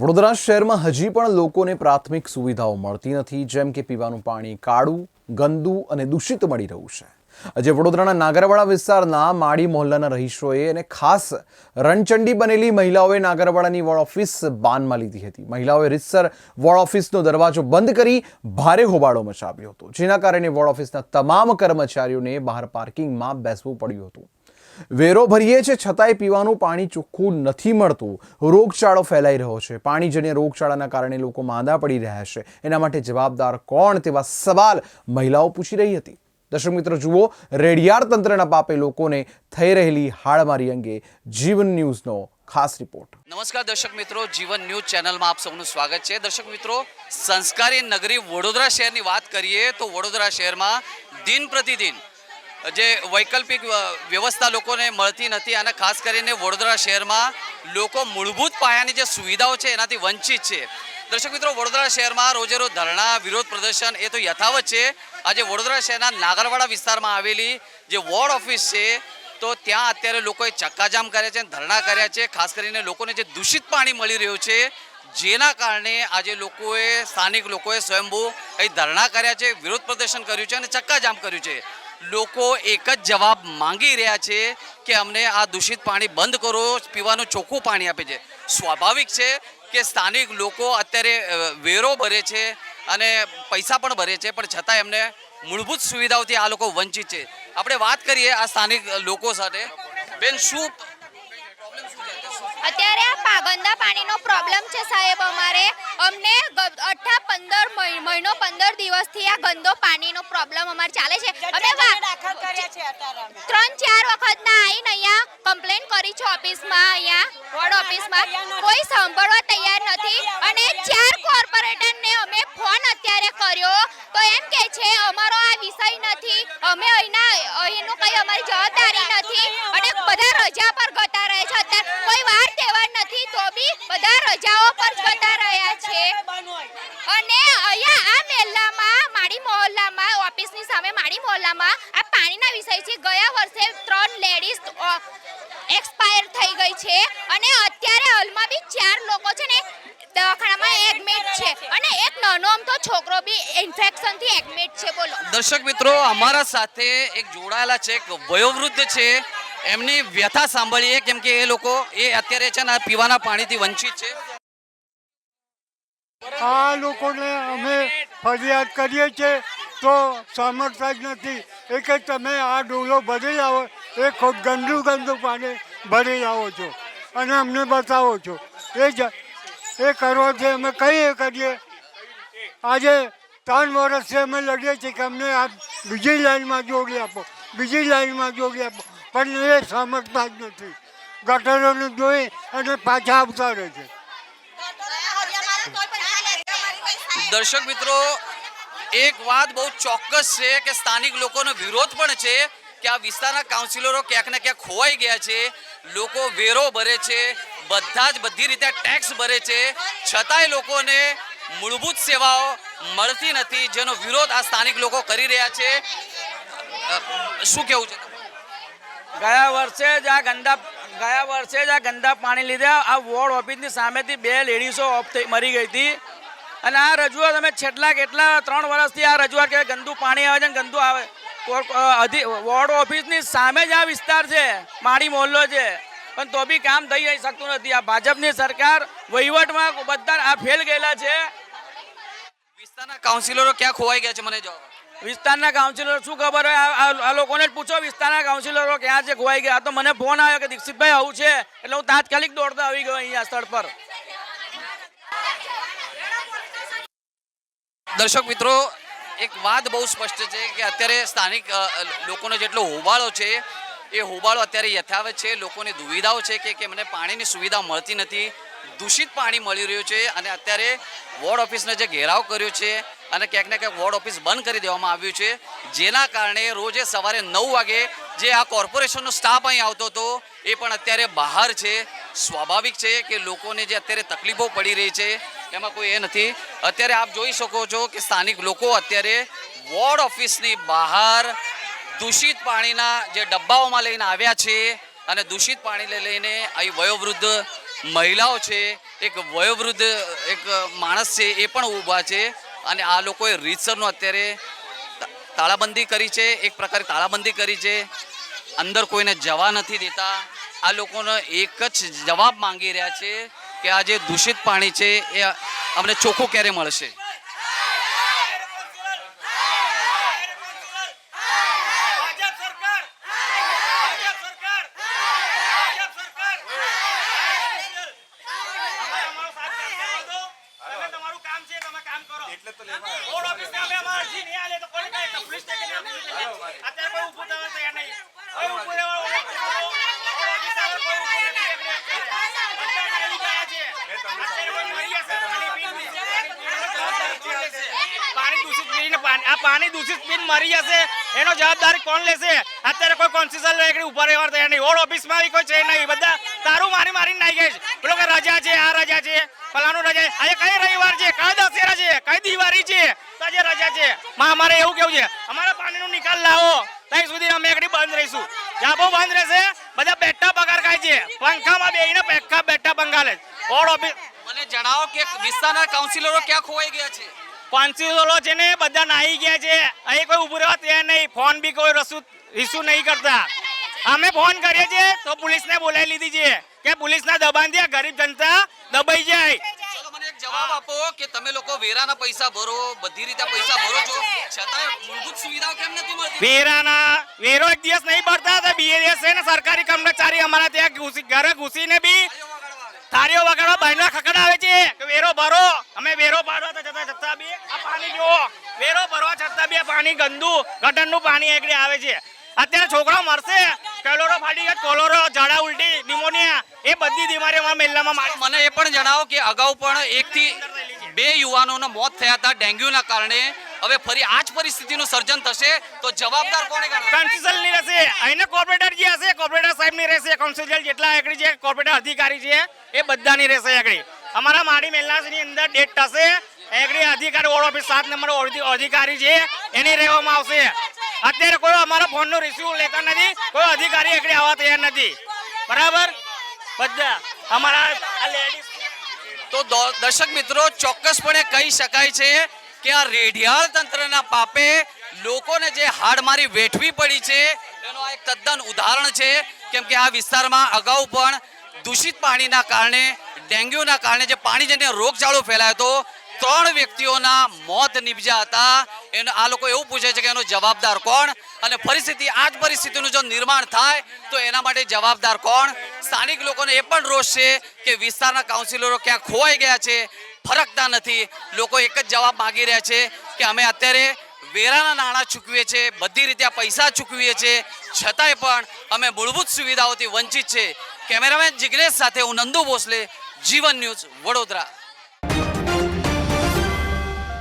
વડોદરા શહેરમાં હજી પણ લોકોને પ્રાથમિક સુવિધાઓ મળતી નથી, જેમ કે પીવાનું પાણી કાળું, ગંદુ અને દૂષિત મળી રહ્યું છે. આજે વડોદરાના નાગરવાડા વિસ્તારના માળી મોહલ્લાના રહીશોએ અને ખાસ રણચંડી બનેલી મહિલાઓએ નાગરવાડાની વોર્ડ ઓફિસ બાનમાં લીધી હતી. મહિલાઓએ રીતસર વોર્ડ ઓફિસનો દરવાજો બંધ કરી ભારે હોબાળો મચાવ્યો હતો, જેના કારણે વોર્ડ ઓફિસના તમામ કર્મચારીઓને બહાર પાર્કિંગમાં બેસવું પડ્યું હતું. વેરો ભરીએ છે, છતાંય પીવાનું પાણી ચોખ્ખું નથી મળતું. રોગચાળો ફેલાઈ રહ્યો છે. પાણીજન્ય રોગચાળાના કારણે લોકો માંદા પડી રહ્યા છે. એના માટે જવાબદાર કોણ તેવા સવાલ મહિલાઓ પૂછી રહી હતી. દર્શક મિત્રો, જુઓ, રેડિયાર તંત્રના પાપે લોકોને થઈ રહેલી હાડમારી અંગે જીવન ન્યૂઝનો ખાસ રિપોર્ટ. નમસ્કાર દર્શક મિત્રો, જીવન ન્યૂઝ ચેનલમાં આપ સૌનું સ્વાગત છે. દર્શક મિત્રો, સંસ્કારી નગરી વડોદરા શહેરની વાત કરીએ તો વડોદરા શહેરમાં દિન પ્રતિદિન જે વૈકલ્પિક વ્યવસ્થા લોકોને મળતી નથી અને ખાસ કરીને વડોદરા શહેરમાં લોકો મૂળભૂત પાયાની જે સુવિધાઓ છે એનાથી વંચિત છે. દર્શક મિત્રો, વડોદરા શહેરમાં રોજે રોજ ધરણા, વિરોધ પ્રદર્શન એ તો યથાવત છે. આજે વડોદરા શહેરના નાગરવાડા વિસ્તારમાં આવેલી જે વોર્ડ ઓફિસ છે, તો ત્યાં અત્યારે લોકોએ ચક્કાજામ કર્યા છે ધરણા કર્યા છે. ખાસ કરીને લોકોને જે દૂષિત પાણી મળી રહ્યું છે, જેના કારણે આજે લોકોએ, સ્થાનિક લોકોએ સ્વયંભૂ અહીં ધરણા કર્યા છે, વિરોધ પ્રદર્શન કર્યું છે અને ચક્કાજામ કર્યું છે. લોકો એક જ જવાબ માંગી રહ્યા છે કે અમને આ દૂષિત પાણી બંધ કરો, પીવાનું ચોખ્ખું પાણી આપે છે. સ્વાભાવિક છે કે સ્થાનિક લોકો અત્યારે વેરો ભરે છે અને પૈસા પણ ભરે છે, પણ છતાં એમને મૂળભૂત સુવિધાઓથી આ લોકો વંચિત છે. આપણે વાત કરીએ આ સ્થાનિક લોકો સાથે. બેન, શું અત્યારે આ પાગંદા પાણીનો પ્રોબ્લેમ છે સાહેબ અમારે. અમને અઠા પંદર મહિનો પંદર દિવસથી આ ગંદો પ્રોબ્લેમ અમારે ચાલે છે અમે ત્રણ ચાર વખત ના આવીને અહીંયા કમ્પ્લેન કરી છે ઓફિસમાં અહીંયા વોર્ડ ઓફિસમાં કોઈ સાંભળવા તૈયાર નથી અને ચાર કોર્પોરેટરને અમે ફોન અત્યારે કર્યો તો એમ કે છે અમારો આ વિષય નથી અમે અહીંના અહીંનું કઈ અમારી જવાબદારી નથી અને બધા રજા પર ગતા રહે છે અત્યારે કોઈ વાર તહેવાર નથી તો બી બધા રજાઓ પર ગતા રહ્યા છે અને અહીંયા આ મહેલામાં ઓફિસની સામે મોહલ્લામાં આ પાણીના વિષયથી ગયા વર્ષે ત્રણ લેડીઝ એક્સપાયર થઈ ગઈ છે અને અત્યારે હાલમાં બી ચાર લોકો છે ને દવાખાનામાં એડમિટ છે. અને એક નાનો આમ તો છોકરો બી ઇન્ફેક્શનથી એડમિટ છે બોલો. દર્શક મિત્રો અમારા સાથે એક જોડાયેલા છે એક વયોવૃદ્ધ છે. એમની વ્યથા સાંભળીએ કેમ કે એ લોકો એ અત્યારે છે ને પીવાના પાણીથી વંચિત છે. આ લોકોને અમે ફરિયાદ કરીએ છીએ તો સામર્થ્ય જ નથી. એ કે તમે આ ડોલો ભરી લાવો એ ખૂબ ગંદુ ગંદુ પાણી ભરી લાવો છો અને અમને બતાવો છો. એ જ, એ કરવાથી અમે કહીએ કરીએ. આજે ત્રણ વર્ષથી અમે લડીએ છીએ કે અમને આ બીજી લાઈનમાં જોડી આપો, બીજી લાઈનમાં જોડી આપો. પણ એ સમજતા જ નથી. ગટરોને જોઈ અને પાછા આવતા રહે છે. દર્શક મિત્રો એક વાત બહુ ચોક્કસ છે કે સ્થાનિક લોકોનો વિરોધ પણ છે કે આ વિસ્તારના કાઉન્સિલરો ક્યાંક ને ક્યાંક ખોવાઈ ગયા છે, લોકો વેરો ભરે છે, બધા જ બધી રીતે ટેક્સ ભરે છે, છતાંય લોકોને મૂળભૂત સેવાઓ મળતી નથી જેનો વિરોધ આ સ્થાનિક લોકો કરી રહ્યા છે. શું કેવું છે? ગયા વર્ષે જ આ ગંદા, ગયા વર્ષે જ આ ગંદા પાણી લીધે. આ વોર્ડ ઓફિસની સામેથી બે લેડીઝો ઓફ થઈ, મરી ગઈ હતી. અને આ રજૂઆત અમે છેલ્લા કેટલા ત્રણ વર્ષથી આ રજૂઆત કે ગંદુ પાણી આવે છે ને ગંદુ આવે. વોર્ડ ઓફિસની સામે જ આ વિસ્તાર છે માળી મોહલ્લો છે. પણ તો બી કામ થઈ શકતું નથી. આ ભાજપની સરકાર વહીવટમાં બધા આ ફેલ ગયેલા છે. વિસ્તારના કાઉન્સિલરો ક્યાં ખોવાઈ ગયા છે મને જવાબ. વિસ્તારના કાઉન્સિલરો શું ખબર હોય? આ- લોકોને જ પૂછો વિસ્તારના કાઉન્સિલરો ક્યાં છે ખોવાઈ ગયા? તો મને ફોન આવ્યો કે દીક્ષિતભાઈ આવું છે. એટલે હું તાત્કાલિક દોડતા આવી ગયો અહીંયા સ્થળ પર. દર્શક મિત્રો, એક વાત બહુ સ્પષ્ટ છે કે અત્યારે સ્થાનિક લોકોનો જેટલો હોબાળો છે, એ હોબાળો અત્યારે યથાવત છે. લોકોની દુવિધાઓ છે કે એમને પાણીની સુવિધા મળતી નથી. દૂષિત પાણી મળી રહ્યું છે અને અત્યારે વોર્ડ ઓફિસનો જે ઘેરાવ કર્યો છે અને ક્યાંક ને ક્યાંક વોર્ડ ઓફિસ બંધ કરી દેવામાં આવ્યું છે. જેના કારણે રોજે સવારે નવ વાગે જે આ કોર્પોરેશનનો સ્ટાફ અહીં આવતો હતો, એ પણ અત્યારે બહાર છે. સ્વાભાવિક છે કે લોકોને જે અત્યારે તકલીફો પડી રહી છે, એમાં કોઈ એ નથી. અત્યારે આપ જોઈ શકો છો કે સ્થાનિક લોકો અત્યારે વોર્ડ ઓફિસની બહાર દૂષિત પાણીના જે ડબ્બાઓમાં લઈને આવ્યા છે અને દૂષિત પાણીને લઈને અહીં વયોવૃદ્ધ મહિલાઓ છે, એક વયોવૃદ્ધ એક માણસ છે એ પણ ઊભા છે. અને આ લોકોએ રીતસરનું અત્યારે તાળાબંધી કરી છે, એક પ્રકારે તાળાબંધી કરી છે. અંદર કોઈને જવા નથી દેતા. આ લોકોનો એક જ જવાબ માંગી રહ્યા છે કે આ જે દૂષિત પાણી છે, એ અમને ચોખ્ખું ક્યારે મળશે ભાજપ સરકાર ભાજપ સરકાર ભાજપ સરકાર તમે અમારો સાથ કરવા દો. તમે તમારું કામ છે તમે કામ કરો રોડ ઓફિસને અમે અમારી અરજી નહીં આલે તો કોને કહે? તો પોલીસ સ્ટેશને આપી દીધી. અત્યારે કોઈ ઊભું થવા તૈયાર નહીં. કોઈ ઊભું રહેવા વાળું નથી. રોડ ઓફિસ આગળ કોઈ ઊભું નથી એકડે એક. બધા નાહી ગયા છે. અત્યારે કોઈ મરી જશે પાણી પીને. પાણી દૂષિત પીને પાણી આ પાણી દૂષિત પીને મરી જશે. એનો જવાબદારી કોણ લેશે? અત્યારે કોઈ કોન્સ્ટિટ્યુશન એકડી ઊભા રહેવા તૈયાર નહીં. ઓડ ઓફિસમાં આવી કોઈ છે નહીં. બધા તારું મારી મારી નાઈ ગઈ છે. પેલો કે રજા છે, આ રજા છે ફલાનું રજા છે. આજે કઈ રવિવાર છે? કઈ દશેરા છે? કઈ દિવાળી છે? તો આજે રજા છે. માં અમારે એવું કેવું છે, અમારા પાણીનો નિકાલ લાવો. ત્યાં સુધી અમે એકડી બંધ રહીશું. જાબો બંધ રહેશે, બધા બેઠા પગાર ખાય છે. પંખામાં બેહીને બેઠા બેઠા બંગાલે ઓડ ઓફિસ મને જણાવો કે વિસ્તારના કાઉન્સિલરો ક્યાં ખોવાઈ ગયા છે? કોન્સ્ટિટ્યુશનો છે ને બધા નાહી ગયા છે અહીં કોઈ ઉભું રહેવા તૈયાર નહીં. ફોન બી કોઈ રસુ રિસ્યુ નહીં કરતા. અમે ફોન કરીએ છીએ તો પોલીસને બોલાવી લીધી છે કે પોલીસના દબાણથી ગરીબ જનતા દબાઈ જાય. જવાબ આપો કે તમે લોકો વેરાના પૈસા ભરો બધી રીતે પૈસા ભરો છો? છતાં મૂળભૂત સુવિધાઓ કેમ નથી મળતી? વેરાના વેરો એક દિવસ નહીં ભરતા તો બીએસ છે ને સરકારી કર્મચારી અમારા ત્યાં ઘૂસી ઘરે ઘૂસીને બી થાળીઓ વગાડવા બહેનો ખખડાવે છે કે વેરો ભરો અમે વેરો ભરવા તો જતા જતા બી આ પાણી જુઓ વેરો ભરવા છતાં બી આ પાણી ગંદુ ગટરનું પાણી એકડે આવે છે. અત્યારે છોકરાઓ મરશે કેલોરો ફાટી ગયા કોલોરો ઝાડા ઉલટી નિમોનિયા એ બધી બીમારી અમારા મહિલામાં મને એ પણ જણાવો કે અગાઉ પણ એકથી બે યુવાનોના મોત થયા હતા ડેન્ગ્યુના કારણે. હવે ફરી આ જ પરિસ્થિતિનું સર્જન થશે તો જવાબદાર કોને ગણાશે કાઉન્સિલની રહેશે. અહીંના કોર્પોરેટર જે હશે કોર્પોરેટર સાહેબની રહેશે કાઉન્સિલ જેટલા એકડી જે કોર્પોરેટર અધિકારી છે એ બધાની રહેશે એકડી. અમારા માડી મેલનાસની અંદર ડેટ થશે. એકડી અધિકારી ઓફિસ સાત નંબર અધિકારી છે. એની રહેવામાં આવશે. અત્યારે કોઈ અમારા ફોન નો રિસીવ લેતા નથી, કોઈ અધિકારી એકડે આવવા તૈયાર નથી. બરાબર? બધા, અમારા તો દર્શક મિત્રો, ચોક્કસપણે કહી શકાય છે કે આ રેઢિયાળ તંત્રના પાપે લોકોને જે હાડમારી વેઠવી પડી છે, એનો આ એક તદ્દન ઉદાહરણ છે. કેમ કે આ વિસ્તારમાં અગાઉ પણ દૂષિત પાણીના કારણે, ડેન્ગ્યુના કારણે જે પાણીજન્ય રોગચાળો ફેલાયો હતો, ત્રણ વ્યક્તિઓના મોત નિપજ્યા હતા. એનો આ લોકો એવું પૂછે છે કે એનો જવાબદાર કોણ? અને પરિસ્થિતિ આ જ પરિસ્થિતિનું જો નિર્માણ થાય, તો એના માટે જવાબદાર કોણ? સ્થાનિક લોકોને એ પણ રોષ છે કે વિસ્તારના કાઉન્સિલરો ક્યાં ખોવાઈ ગયા છે, ફરકતા નથી. લોકો એક જ જવાબ માગી રહ્યા છે કે અમે અત્યારે વેરાના નાણાં ચૂકવીએ છીએ, બધી રીતે આ પૈસા ચૂકવીએ છીએ. છતાંય પણ અમે મૂળભૂત સુવિધાઓથી વંચિત છે. કેમેરામેન જિગ્નેશ સાથે હું નંદુ ભોસલે, જીવન ન્યૂઝ વડોદરા.